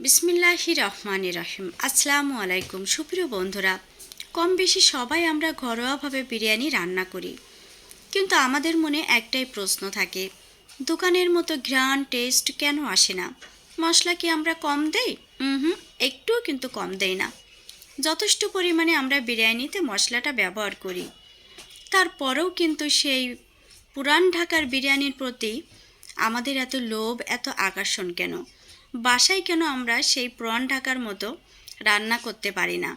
বিসমিল্লাহি রহমান রহিম আসসালামু আলাইকুম। সুপ্রিয় বন্ধুরা কম বেশি সবাই আমরা ঘরোয়াভাবে বিরিয়ানি রান্না করি। কিন্তু আমাদের মনে একটাই প্রশ্ন থাকে, দোকানের মতো ঘ্রাণ টেস্ট কেন আসে না? মশলা কি আমরা কম দেই? হুম একটুও কিন্তু কম দেই না। যথেষ্ট পরিমাণে আমরা বিরিয়ানিতে মশলাটা ব্যবহার করি। তারপরেও কিন্তু সেই পুরান ঢাকার বিরিয়ানির প্রতি আমাদের এত লোভ, এত আকর্ষণ কেন? বাসায় কেন আমরা সেই পুরান ঢাকার মতো রান্না করতে পারি না?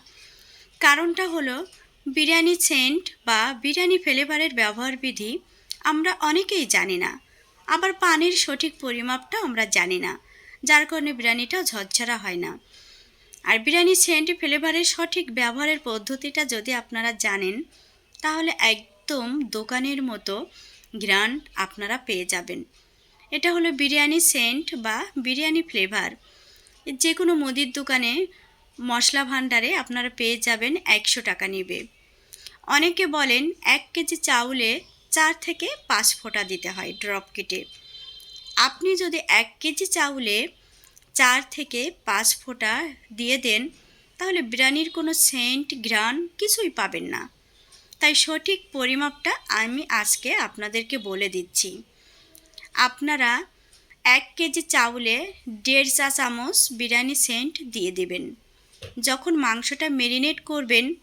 কারণটা হলো, বিরিয়ানি সেন্ট বা বিরিয়ানি ফ্লেভারের ব্যবহার বিধি আমরা অনেকেই জানি না। আবার পানির সঠিক পরিমাপটা আমরা জানি না, যার কারণে বিরিয়ানিটা ঝরঝরা হয় না। আর বিরিয়ানি সেন্ট ফ্লেভারের সঠিক ব্যবহারের পদ্ধতিটা যদি আপনারা জানেন, তাহলে একদম দোকানের মতো গ্রান্ড আপনারা পেয়ে যাবেন। এটা হলো বিরিয়ানি সেন্ট বা বিরিয়ানি ফ্লেভার। যে কোনো মুদির দোকানে মশলা ভাণ্ডারে আপনারা পেয়ে যাবেন একশো টাকা নেবে। অনেকে বলেন এক কেজি চাউলে চার থেকে পাঁচ ফোঁটা দিতে হয় ড্রপ কেটে। আপনি যদি এক কেজি চাউলে চার থেকে পাঁচ ফোঁটা দিয়ে দেন, তাহলে বিরিয়ানির কোনো সেন্ট গ্রান কিছুই পাবেন না। তাই সঠিক পরিমাপটা আমি আজকে আপনাদেরকে বলে দিচ্ছি। আপনারা এক কেজি চাউলে দেড় চা চামচ বিরিয়ানি সেন্ট দিয়ে দিবেন। যখন মাংসটা মেরিনেট করবেন,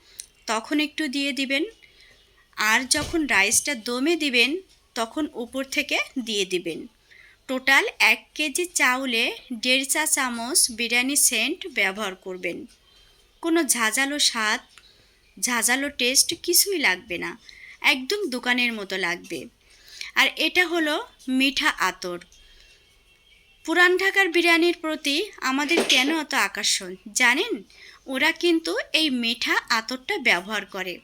তখন একটু দিয়ে দিবেন। আর যখন রাইসটা দমে দিবেন, তখন উপর থেকে দিয়ে দিবেন। টোটাল এক কেজি চাউলে দেড় চা চামচ বিরিয়ানি সেন্ট ব্যবহার করবেন। কোনো ঝাঁঝালো স্বাদ, ঝাঁঝালো টেস্ট কিছুই লাগবে না। একদম দোকানের মতো লাগবে। আর এটা হলো মিঠা আতর। পুরান ঢাকার বিরিয়ানির প্রতি আমাদের কেন এত আকর্ষণ, জানেন? ওরা কিন্তু এই মিঠা আতরটা ব্যবহার করে।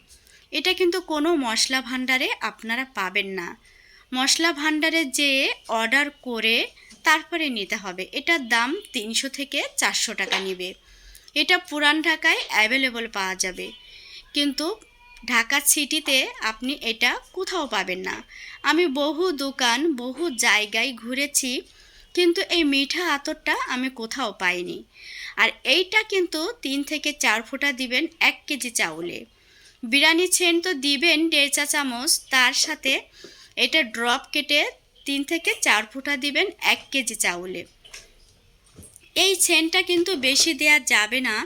এটা কিন্তু কোনো মশলা ভাণ্ডারে আপনারা পাবেন না। মশলা ভাণ্ডারে যেয়ে অর্ডার করে তারপরে নিতে হবে। এটার দাম তিনশো থেকে চারশো টাকা নেবে। এটা পুরান ঢাকায় অ্যাভেলেবল পাওয়া যাবে। কিন্তু ঢাকা সিটিতে আপনি এটা কোথাও পাবেন না। আমি বহু দোকান, বহু জায়গায় ঘুরেছি, কিন্তু এই মিঠা আতরটা আমি কোথাও পাইনি। আর এইটা কিন্তু তিন থেকে চার ফোঁটা দিবেন এক কেজি চাউলে। বিরিয়ানি ছেন তো দিবেন দেড় চা চামচ, তার সাথে এটা ড্রপ কেটে তিন থেকে চার ফোঁটা দিবেন এক কেজি চাউলে। এই ছেনটা কিন্তু বেশি দেওয়া যাবে না,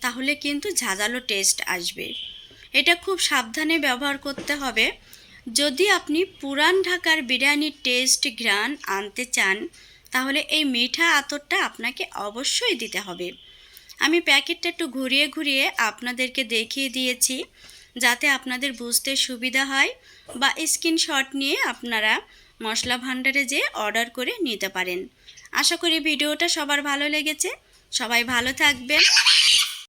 তাহলে কিন্তু ঝাঁঝালো টেস্ট আসবে। এটা খুব সাবধানে ব্যবহার করতে হবে। যদি আপনি পুরান ঢাকার বিরিয়ানির টেস্ট ঘ্রাণ আনতে চান, তাহলে এই মিঠা আতরটা আপনাকে অবশ্যই দিতে হবে। আমি প্যাকেটটা একটু ঘুরিয়ে ঘুরিয়ে আপনাদেরকে দেখিয়ে দিয়েছি, যাতে আপনাদের বুঝতে সুবিধা হয় বা স্ক্রিনশট নিয়ে আপনারা মশলা ভাণ্ডারে যেয়ে অর্ডার করে নিতে পারেন। আশা করি ভিডিওটা সবার ভালো লেগেছে। সবাই ভালো থাকবেন।